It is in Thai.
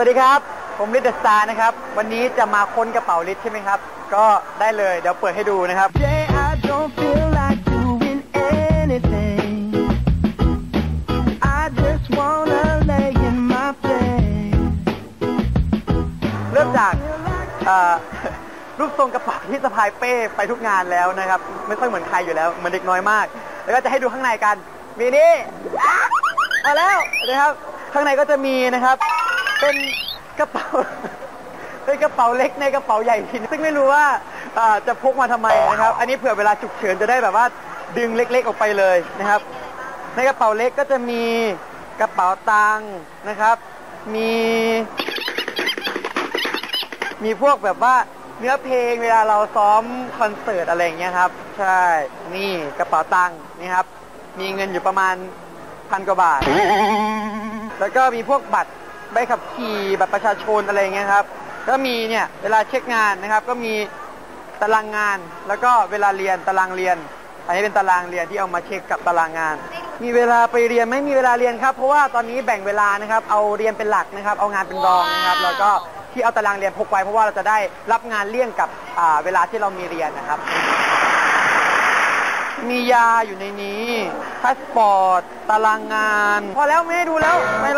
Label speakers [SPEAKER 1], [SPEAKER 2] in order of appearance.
[SPEAKER 1] วัสดีครับ ผมลิตเดอะสตาร์นะครับ วันนี้จะมาค้นกระเป๋าลิตใช่ไหมครับ ก็ได้เลย เดี๋ยวเปิดให้ดูนะครับ
[SPEAKER 2] Today I don't feel like doing anything. I just wanna lay in my bed.
[SPEAKER 1] เริ่มจากเอ่อรูปทรงกระเป๋าที่สะพายเป้ไปทุกงานแล้วนะครับ ไม่ค่อยเหมือนใครอยู่แล้วเหมือนเด็กน้อยมาก แล้วก็จะให้ดูข้างในกัน มีนี่มาแล้วนะครับ ข้างในก็จะมีนะครับ เป็นกระเป๋า เป็นกระเป๋าเล็กในกระเป๋าใหญ่ทีนซึ่งไม่รู้ว่าอ่าจะพกมาทำไมนะครับ อันนี้เผื่อเวลาฉุกเฉินจะได้แบบว่าดึงเล็ก ๆ ออกไปเลยนะครับ ในกระเป๋าเล็กก็จะมีกระเป๋าตังค์นะครับ มี มีพวกแบบว่าเนื้อเพลงเวลาเราซ้อมคอนเสิร์ตอะไรอย่างเงี้ยครับ ใช่ นี่กระเป๋าตังค์นี่ครับ มีเงินอยู่ประมาณพันกว่าบาท แล้วก็มีพวกบัตร ใบขับขี่บัตรประชาชนอะไรอย่างเงี้ยครับ ก็มีเนี่ยเวลาเช็คงานนะครับ ก็มีตารางงาน แล้วก็เวลาเรียนตารางเรียน อันนี้เป็นตารางเรียนที่เอามาเช็คกับตารางงาน มีเวลาไปเรียนไหม่มีเวลาเรียนครับ เพราะว่าตอนนี้แบ่งเวลานะครับ เอาเรียนเป็นหลักนะครับ เอางานเป็นรองนะครับ แล้วก็ที่เอาตารางเรียนพกไว้เพราะว่าเราจะได้รับงานเลี่ยงกับอ่าเวลาที่เรามีเรียนนะครับ มียาอยู่ในนี้พาสปอร์ต ตารางงาน พอแล้วไม่ให้ดูแล้วไปแล้ว